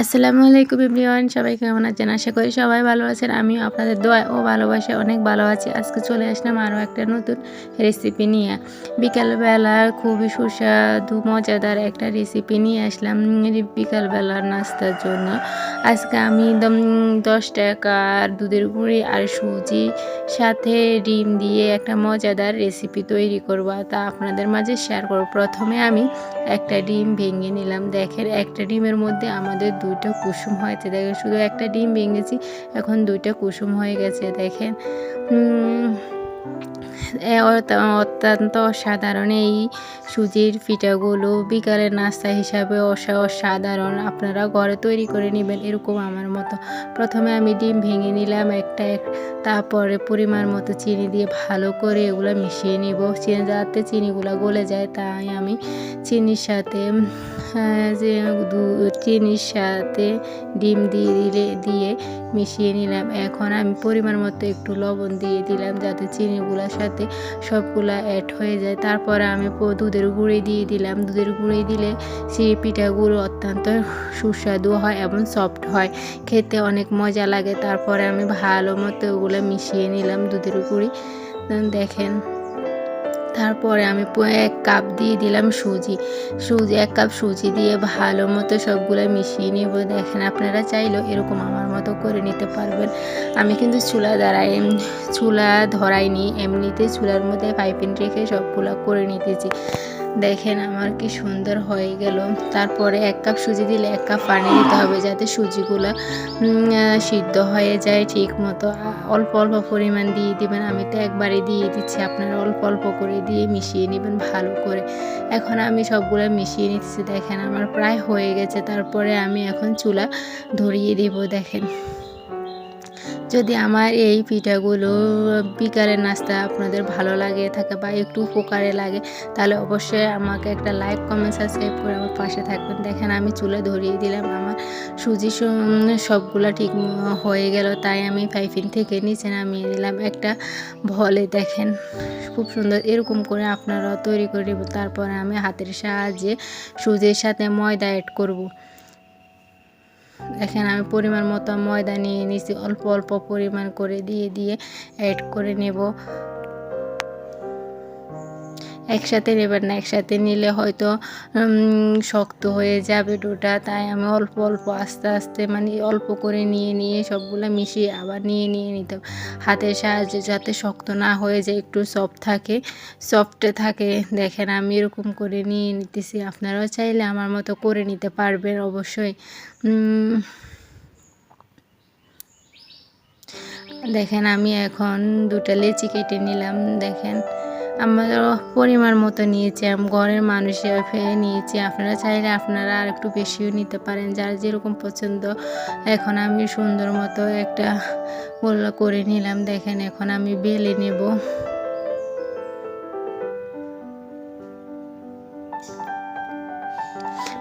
আসসালামু আলাইকুম এভরিওয়ান, সবাই কেমন আছেন? আশা করি সবাই ভালো আছেন। আমিও আপনাদের দোয়া ও ভালোবাসে অনেক ভালো আছি। আজকে চলে আসলাম আরও একটা নতুন রেসিপি নিয়ে। বিকালবেলা খুবই সুস্বাদু, মজাদার একটা রেসিপি নিয়ে আসলাম বিকালবেলার নাস্তার জন্য। আজকে আমি দশ টাকার দুধের গুঁড়ি আর সুজি, সাথে ডিম দিয়ে একটা মজাদার রেসিপি তৈরি করব। তা আপনাদের মাঝে শেয়ার করব। প্রথমে আমি একটা ডিম ভেঙে নিলাম। দেখেন, একটা ডিমের মধ্যে আমাদের দুইটা কুসুম হয়েছে। দেখেন শুধু একটা ডিম ভেঙেছি এখন দুইটা কুসুম হয়ে গেছে দেখেন। অত্যন্ত অসাধারণ। এই সুজির পিঠাগুলো বিকালের নাস্তা হিসাবে অসাধারণ। আপনারা ঘরে তৈরি করে নেবেন এরকম আমার মতো। প্রথমে আমি ডিম ভেঙে নিলাম একটা তারপরে পরিমাণ মতো চিনি দিয়ে ভালো করে এগুলো মিশিয়ে নিব। চিনি যাতে চিনিগুলো গলে যায়, তাই আমি চিনির সাথে যে চিনির সাথে ডিম দিয়ে দিলে, দিয়ে মিশিয়ে নিলাম। এখন আমি পরিমাণ মতো একটু লবণ দিয়ে দিলাম যাতে চিনিগুলোর সাথে সবগুলা অ্যাড হয়ে যায়। তারপরে আমি দুধের গুঁড়ি দিয়ে দিলাম। দুধের গুঁড়ি দিলে সেই পিঠাগুলো অত্যন্ত সুস্বাদু হয় এবং সফট হয়। খেতে অনেক মজা লাগে। তারপরে আমি ভালো মতো ওগুলো মিশিয়ে নিলাম দুধের গুঁড়ি। দেখেন। তারপরে আমি এক কাপ দিয়ে দিলাম সুজি। সুজি এক কাপ সুজি দিয়ে ভালো মতো সবগুলো মিশিয়ে নিব। দেখেন, আপনারা চাইলেও এরকম আমার মতো করে নিতে পারবেন। আমি কিন্তু চুলা দাঁড়াই চুলা ধরাইনি এমনিতে চুলার মধ্যে পাইপিন রেখে সবগুলো করে নিতেছি। দেখেন আমার কি সুন্দর হয়ে গেল। তারপরে এক কাপ সুজি দিলে এক কাপ পানি দিতে হবে যাতে সুজিগুলো সিদ্ধ হয়ে যায় ঠিক মতো অল্প অল্প পরিমাণ দিয়ে দিবেন। আমি তো একবারে দিয়ে দিচ্ছি। আপনারা অল্প অল্প করে দিয়ে মিশিয়ে নেবেন ভালো করে। এখন আমি সবগুলো মিশিয়ে নিচ্ছি দেখেন আমার প্রায় হয়ে গেছে। তারপরে আমি এখন চুলা ধরিয়ে দিব। দেখেন। যদি আমার এই পিঠাগুলো বিকালের নাস্তা আপনাদের ভালো লাগে থাকে বা একটু উপকারে লাগে তাহলে অবশ্যই আমাকে একটা লাইক কমেন্ট সাবস্ক্রাইব করে আমার পাশে থাকবেন। দেখেন আমি চুলে ধরিয়ে দিলাম আমার সুজি সবগুলো ঠিক হয়ে গেল তাই আমি পাইপিন থেকে নিচে নামিয়ে দিলাম। একটা ভলে দেখেন খুব সুন্দর এরকম করে আপনারাও তৈরি করে তারপরে আমি হাতের সাহায্যে সুজির সাথে ময়দা অ্যাড করব। এখানে আমি পরিমাণ মতো ময়দা নিয়ে নিয়েছি, অল্প অল্প পরিমাণ করে দিয়ে দিয়ে অ্যাড করে নেব। একসাথে নেবেন না, একসাথে নিলে হয়তো শক্ত হয়ে যাবে ডোটা। তাই আমি অল্প অল্প, আস্তে আস্তে মানে অল্প করে নিয়ে নিয়ে সবগুলো মিশিয়ে আবার নিয়ে নিয়ে নিতে হাতের সাহায্যে যাতে শক্ত না হয়ে যায়, একটু সফট থাকে সফটে থাকে। দেখেন আমি এরকম করে নিয়ে নিতেছি। আপনারাও চাইলে আমার মতো করে নিতে পারবেন অবশ্যই। দেখেন আমি এখন দুটা লেচি কেটে নিলাম। দেখেন আমরা পরিমাণ মতো নিয়েছি ঘরের মানুষের ফেলে নিয়েছি। আপনারা চাইলে আপনারা আর একটু বেশিও নিতে পারেন। যার যেরকম পছন্দ, এখন আমি সুন্দর মতো একটা গোল্লা করে নিলাম। দেখেন, এখন আমি বেলে নেব।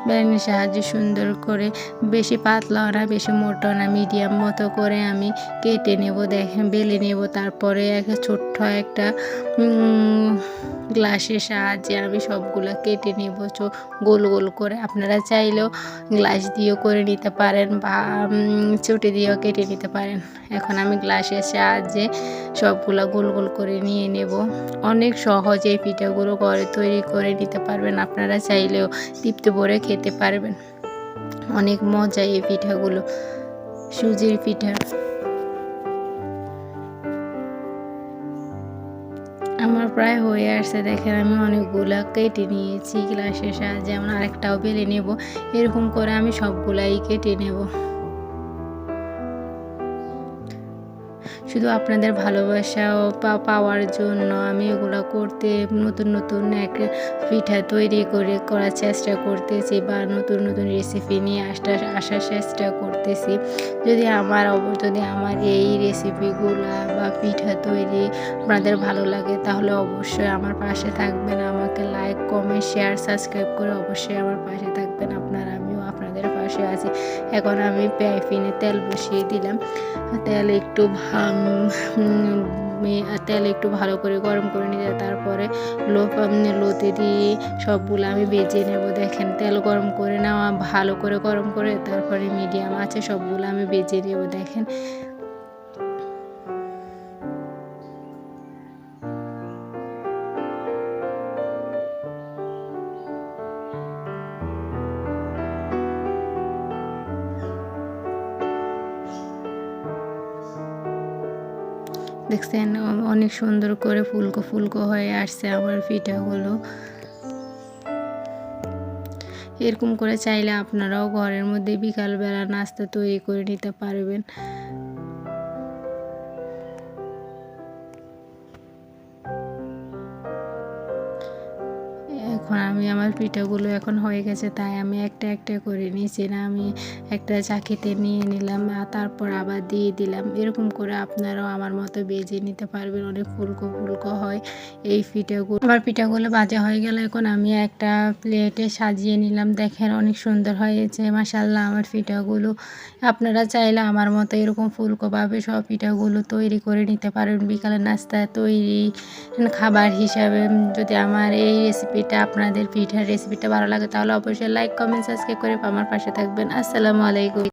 বেলনির সাহায্যে সুন্দর করে বেশি পাতলা না, বেশি মোটো না মিডিয়াম মতো করে আমি কেটে নেব, দেখেন, বেলে নেব। তারপরে একটা ছোট্ট একটা গ্লাসের সাহায্যে আমি সবগুলো কেটে নেব। গোল গোল করে আপনারা চাইলেও গ্লাস দিয়েও করে নিতে পারেন বা চুটি দিয়েও কেটে নিতে পারেন। এখন আমি গ্লাসের সাহায্যে সবগুলো গোল গোল করে নিয়ে নেব। অনেক সহজে এই পিঠাগুলো ঘরে তৈরি করে নিতে পারবেন। আপনারা চাইলেও তৃপ্তি ভরে খেতে পারবেন। অনেক মজা এই পিঠাগুলো। সুজির পিঠা। আমার প্রায় হয়ে আসছে। দেখেন, আমি অনেকগুলা কেটে নিয়েছি, গ্লাসের সাহায্যে। যেমন আরেকটাও বেলে নেব। এরকম করে আমি সবগুলাই কেটে নেব। শুধু আপনাদের ভালোবাসা পাওয়ার জন্য। আমি এগুলো করতে নতুন নতুন এক পিঠা তৈরি করে করার চেষ্টা করতেছি বা নতুন নতুন রেসিপি নিয়ে আসতে আসার চেষ্টা করতেছি। যদি আমার যদি আমার এই রেসিপিগুলো বা পিঠা তৈরি আপনাদের ভালো লাগে, তাহলে অবশ্যই আমার পাশে থাকবেন আমাকে লাইক কমেন্ট শেয়ার সাবস্ক্রাইব করে অবশ্যই আমার পাশে থাকবেন। আপনারা আমিও আপনাদের পাশে আছি। এখন আমি প্যাইফিনে তেল বসিয়ে দিলাম। তেল একটু তেল একটু ভালো করে গরম করে নিয়ে তারপরে লো লোতে দিয়ে সবগুলো আমি বেজে নেব। দেখেন, তেল গরম করে নেওয়া, ভালো করে গরম করে, তারপরে মিডিয়াম আছে, সবগুলো আমি বেজে নেব। দেখেন দেখছেন অনেক সুন্দর করে ফুলকো ফুলকো হয়ে আসছে আমার পিঠাগুলো। এরকম করে চাইলে আপনারাও ঘরের মধ্যে বিকালবেলা নাস্তা তৈরি করে নিতে পারবেন। এখন আমি আমার পিঠাগুলো এখন হয়ে গেছে, তাই আমি একটা একটা করে নিয়েছি। না, আমি একটা চাকিতে নিয়ে নিলাম আর তারপর আবার দিয়ে দিলাম। এরকম করে আপনারাও আমার মতো বেজে নিতে পারবেন, অনেক ফুলকো ফুলকো হয় এই পিঠাগুলো। আমার পিঠাগুলো ভাজা হয়ে গেলে, এখন আমি একটা প্লেটে সাজিয়ে নিলাম। দেখেন অনেক সুন্দর হয়েছে মাসাল্লাহ আমার পিঠাগুলো। আপনারা চাইলে আমার মতো এরকম ফুলকোভাবে সব পিঠাগুলো তৈরি করে নিতে পারেন। বিকালে নাস্তা তৈরি খাবার হিসাবে, যদি আমার এই রেসিপিটা আপনাদের পিঠার রেসিপিটা ভালো লাগে তাহলে অবশ্যই লাইক কমেন্ট সাবস্ক্রাইব করে আমার পাশে থাকবেন। আসসালামু আলাইকুম।